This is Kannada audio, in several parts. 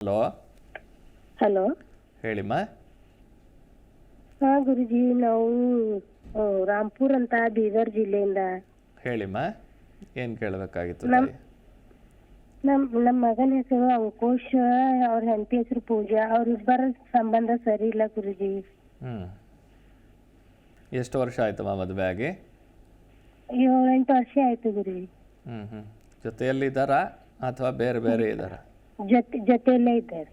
ಹಲೋ. ಹಲೋ. ಹೇಳಿಮ್ಮ ಹಾ ಗುರುಜಿ ನಾವು ಆ, ರಾಂಪುರ್ ಅಂತ ಬೀದರ್ ಜಿಲ್ಲೆಯಿಂದ. ಹೇಳಿಮ್ಮ ಏನು ಕೇಳಬೇಕಾಗಿತ್ತು ನಮ್- ತಾಯಿ? ನಮ್ ನಮ್ಮ ಮಗನ ಹೆಸರು ಅಂಕೋಶ್ ಅವ್ರ ಹೆಂಡತಿ ಹೆಸರು ಪೂಜಾ ಅವ್ರಿಬ್ಬರ ಸಂಬಂಧ ಸರಿ ಇಲ್ಲ ಗುರುಜಿ. ಹ್ಞೂ ಎಷ್ಟು ವರ್ಷ ಆಯ್ತಮ್ಮ ಮದುವೆ ಆಗಿ? ಏಳೆಂಟು ವರ್ಷ ಆಯ್ತು ಗುರುಜಿ. ಹ್ಮ್ ಹ್ಮ್. ಜೊತೆಯಲ್ಲಿ ಇದ್ದಾರಾ ಅಥವಾ ಬೇರೆ ಬೇರೆ ಇದ್ದಾರಾ? ಜೊತೆ ಜೊತೆಯಲ್ಲೇ ಇದ್ದಾರೆ.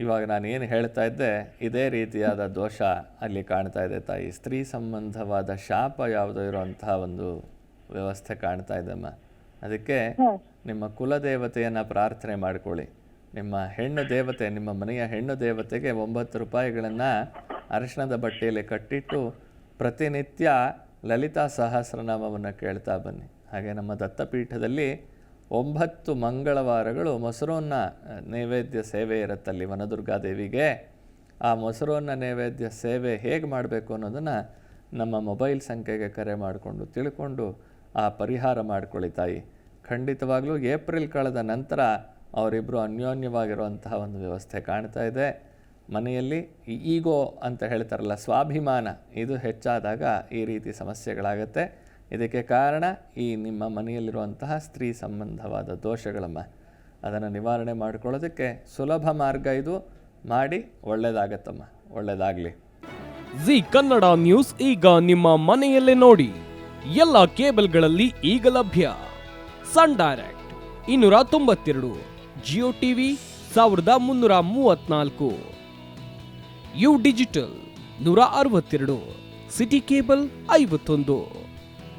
ಇವಾಗ ನಾನು ಏನು ಹೇಳ್ತಾ ಇದ್ದೆ ಇದೇ ರೀತಿಯಾದ ದೋಷ ಅಲ್ಲಿ ಕಾಣ್ತಾ ಇದೆ ತಾಯಿ. ಸ್ತ್ರೀ ಸಂಬಂಧವಾದ ಶಾಪ ಯಾವುದೋ ಇರುವಂತಹ ಒಂದು ವ್ಯವಸ್ಥೆ ಕಾಣ್ತಾ ಇದೆಮ್ಮ ಅದಕ್ಕೆ ನಿಮ್ಮ ಕುಲದೇವತೆಯನ್ನು ಪ್ರಾರ್ಥನೆ ಮಾಡಿಕೊಳ್ಳಿ. ನಿಮ್ಮ ಹೆಣ್ಣು ದೇವತೆ ನಿಮ್ಮ ಮನೆಯ ಹೆಣ್ಣು ದೇವತೆಗೆ ಒಂಬತ್ತು ರೂಪಾಯಿಗಳನ್ನು ಅರಿಶಿಣದ ಬಟ್ಟೆಯಲ್ಲಿ ಕಟ್ಟಿಟ್ಟು ಪ್ರತಿನಿತ್ಯ ಲಲಿತಾ ಸಹಸ್ರನಾಮವನ್ನು ಕೇಳ್ತಾ ಬನ್ನಿ. ಹಾಗೆ ನಮ್ಮ ದತ್ತಪೀಠದಲ್ಲಿ ಒಂಬತ್ತು ಮಂಗಳವಾರಗಳು ಮೊಸರನ್ನ ನೈವೇದ್ಯ ಸೇವೆ ಇರುತ್ತಲ್ಲಿ ವನದುರ್ಗಾದೇವಿಗೆ ಆ ಮೊಸರನ್ನ ನೈವೇದ್ಯ ಸೇವೆ ಹೇಗೆ ಮಾಡಬೇಕು ಅನ್ನೋದನ್ನು ನಮ್ಮ ಮೊಬೈಲ್ ಸಂಖ್ಯೆಗೆ ಕರೆ ಮಾಡಿಕೊಂಡು ತಿಳ್ಕೊಂಡು ಆ ಪರಿಹಾರ ಮಾಡಿಕೊಳ್ಳಿ ತಾಯಿ. ಖಂಡಿತವಾಗ್ಲೂ ಏಪ್ರಿಲ್ ಕಳೆದ ನಂತರ ಅವರಿಬ್ಬರು ಅನ್ಯೋನ್ಯವಾಗಿರುವಂತಹ ಒಂದು ವ್ಯವಸ್ಥೆ ಕಾಣ್ತಾ ಇದೆ. ಮನೆಯಲ್ಲಿ ಈಗೋ ಅಂತ ಹೇಳ್ತಾರಲ್ಲ ಸ್ವಾಭಿಮಾನ, ಇದು ಹೆಚ್ಚಾದಾಗ ಈ ರೀತಿ ಸಮಸ್ಯೆಗಳಾಗತ್ತೆ. ಇದಕ್ಕೆ ಕಾರಣ ಈ ನಿಮ್ಮ ಮನೆಯಲ್ಲಿರುವಂತಹ ಸ್ತ್ರೀ ಸಂಬಂಧವಾದ ದೋಷಗಳಮ್ಮ. ಅದನ್ನು ನಿವಾರಣೆ ಮಾಡಿಕೊಳ್ಳೋದಕ್ಕೆ ಸುಲಭ ಮಾರ್ಗ ಇದು. ಮಾಡಿ ಒಳ್ಳೆಯದಾಗತ್ತಮ್ಮ ಒಳ್ಳೆಯದಾಗಲಿ ಜಿ ಕನ್ನಡ ನ್ಯೂಸ್ ಈಗ ನಿಮ್ಮ ಮನೆಯಲ್ಲೇ ನೋಡಿ. ಎಲ್ಲ ಕೇಬಲ್ಗಳಲ್ಲಿ ಈಗ ಲಭ್ಯ. ಸನ್ ಡೈರೆಕ್ಟ್ ಇನ್ನೂರ ತೊಂಬತ್ತೆರಡು, ಜಿಯೋ ಟಿವಿ ಸಾವಿರದ ಮುನ್ನೂರ ಮೂವತ್ನಾಲ್ಕು ಯು ಡಿಜಿಟಲ್ ನೂರ ಅರವತ್ತೆರಡು, ಸಿಟಿ ಕೇಬಲ್ ಐವತ್ತೊಂದು.